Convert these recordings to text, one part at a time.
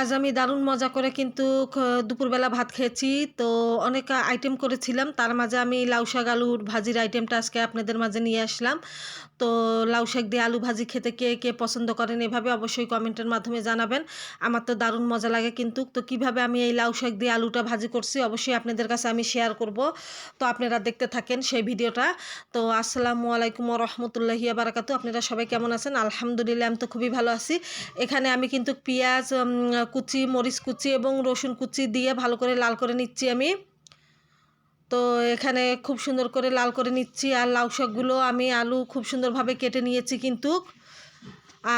আজ আমি দারুণ মজা করে কিন্তু দুপুরবেলা ভাত খেয়েছি। তো অনেক আইটেম করেছিলাম। তার মাঝে আমি লাউ শাক, আলুর ভাজির আইটেমটা আজকে আপনাদের মাঝে নিয়ে আসলাম। তো লাউ শাক দিয়ে আলু ভাজি খেতে কে কে পছন্দ করেন এভাবে অবশ্যই কমেন্টের মাধ্যমে জানাবেন। আমার তো দারুণ মজা লাগে কিন্তু। তো কীভাবে আমি এই লাউ শাক দিয়ে আলুটা ভাজি করছি অবশ্যই আপনাদের কাছে আমি শেয়ার করব। তো আপনারা দেখতে থাকেন সেই ভিডিওটা। তো আসসালামু আলাইকুম রহমতুল্লাহি বারাকাতু আপনারা সবাই কেমন আছেন? আলহামদুলিল্লাহ, আমি তো খুবই ভালো আছি। এখানে আমি কিন্তু পেঁয়াজ কুচি, মরিচ কুচি এবং রসুন কুচি দিয়ে ভালো করে লাল করে নিচ্ছি আমি। তো এখানে খুব সুন্দর করে লাল করে নিচ্ছি আর লাউ শাকগুলো আমি আলু খুব সুন্দরভাবে কেটে নিয়েছি কিন্তু।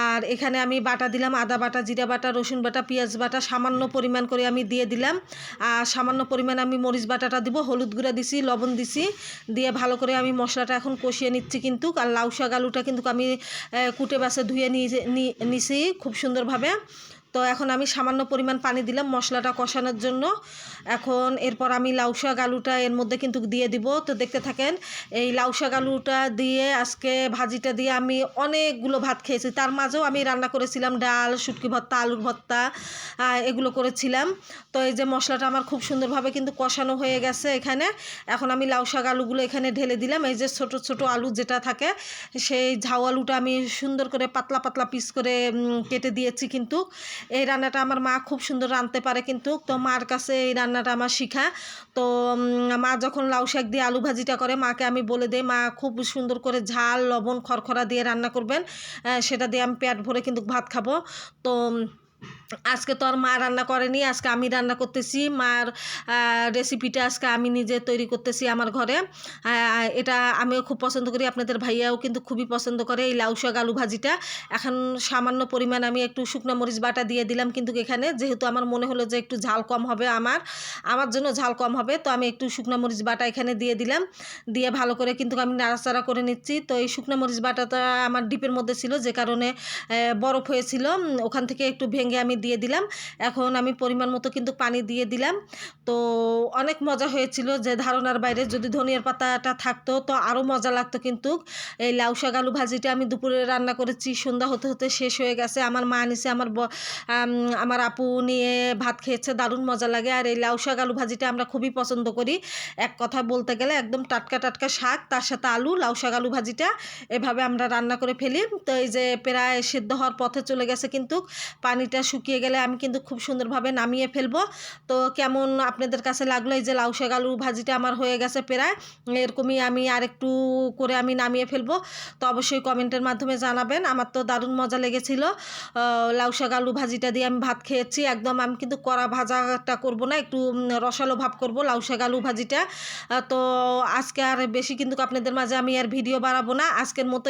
আর এখানে আমি বাটা দিলাম, আদা বাটা, জিরা বাটা, রসুন বাটা, পেঁয়াজ বাটা সামান্য পরিমাণ করে আমি দিয়ে দিলাম। আর সামান্য পরিমাণ আমি মরিচ বাটাটা দিব, হলুদ গুঁড়া দিছি, লবণ দিছি, দিয়ে ভালো করে আমি মশলাটা এখন কষিয়ে নিচ্ছি কিন্তু। আর লাউ শাক আলুটা কিন্তু আমি কুটে বাসে ধুয়ে নিয়ে নিছি খুব সুন্দরভাবে। তো এখন আমি সামান্য পরিমাণ পানি দিলাম মশলাটা কষানোর জন্য। এখন এরপর আমি লাউ শাক আলুটা এর মধ্যে কিন্তু দিয়ে দিব। তো দেখতে থাকেন, এই লাউ শাক আলুটা দিয়ে আজকে ভাজিটা দিয়ে আমি অনেকগুলো ভাত খেয়েছি। তার মাঝেও আমি রান্না করেছিলাম ডাল, শুটকি ভর্তা, আলুর ভর্তা এগুলো করেছিলাম। তো এই যে মশলাটা আমার খুব সুন্দরভাবে কিন্তু কষানো হয়ে গেছে এখানে। এখন আমি লাউ শাক আলুগুলো এখানে ঢেলে দিলাম। এই যে ছোট ছোট আলু যেটা থাকে, সেই ঝাউ আলুটা আমি সুন্দর করে পাতলা পাতলা পিস করে কেটে দিয়েছি কিন্তু। এই রান্নাটা আমার মা খুব সুন্দর রাঁধতে পারে কিন্তু। তো মার কাছে এই রান্নাটা আমার শিখা। তো মা যখন লাউ শাক দিয়ে আলু ভাজিটা করে, মাকে আমি বলে দিই, মা, খুব সুন্দর করে ঝাল, লবণ, খড়খড়া দিয়ে রান্না করবেন। সেটা দিয়ে আমি পেট ভরে কিন্তু ভাত খাব। তো আজকে তো আর মা রান্না করেনি, আজকে আমি রান্না করতেছি। মার রেসিপিটা আজকে আমি নিজে তৈরি করতেছি আমার ঘরে। এটা আমিও খুব পছন্দ করি, আপনাদের ভাইয়াও কিন্তু খুবই পছন্দ করে এই লাউ শাক আলু ভাজিটা। এখন সামান্য পরিমাণ আমি একটু শুকনো মরিচ বাটা দিয়ে দিলাম কিন্তু এখানে, যেহেতু আমার মনে হলো যে একটু ঝাল কম হবে আমার আমার জন্য ঝাল কম হবে, তো আমি একটু শুকনো মরিচ বাটা এখানে দিয়ে দিলাম। দিয়ে ভালো করে কিন্তু আমি নাড়াচাড়া করে নিচ্ছি। তো এই শুকনো মরিচ বাটাটা আমার ডিপের মধ্যে ছিল, যে কারণে বরফ হয়েছিল। ওখান থেকে একটু ভেঙে আমি দিয়ে দিলাম। এখন আমি পরিমাণ মতো কিন্তু পানি দিয়ে দিলাম। তো অনেক মজা হয়েছিল যে ধারণার বাইরে যদি ধনিয়ার পাতাটা থাকতো তো আরও মজা লাগতো কিন্তু। এই লাউ শাক, আলু ভাজিটা আমি দুপুরে রান্না করেছি, সন্ধ্যা হতে হতে শেষ হয়ে গেছে। আমার মা নিছে, আমার আমার আপু নিয়ে ভাত খেয়েছে, দারুণ মজা লাগে। আর এই লাউ শাক, আলু ভাজিটা আমরা খুবই পছন্দ করি। এক কথা বলতে গেলে একদম টাটকা টাটকা শাক, তার সাথে আলু, লাউ শাক, আলু ভাজিটা এভাবে আমরা রান্না করে ফেলি। তো এই যে প্রায় সেদ্ধ হওয়ার পথে চলে গেছে কিন্তু পানিটা শুকিয়ে গেলে আমি কিন্তু খুব সুন্দরভাবে নামিয়ে ফেলব। তো কেমন আপনাদের কাছে লাগল এই যে লাউ শাক, আলু ভাজিটা আমার হয়ে গেছে প্রায়, এরকমই আমি আরেকটু করে আমি নামিয়ে ফেলব। তো অবশ্যই কমেন্টের মাধ্যমে জানাবেন, আমার তো দারুণ মজা লেগেছিল। লাউ শাক, আলু ভাজিটা দিয়ে আমি ভাত খেয়েছি, একদম আমি কিন্তু কড়া ভাজাটা করব না, একটু রসালো ভাব করব লাউ শাক, আলু ভাজিটা। তো আজকে আর বেশি কিন্তু আপনাদের মাঝে আমি আর ভিডিও বাড়াবো না, আজকের মতো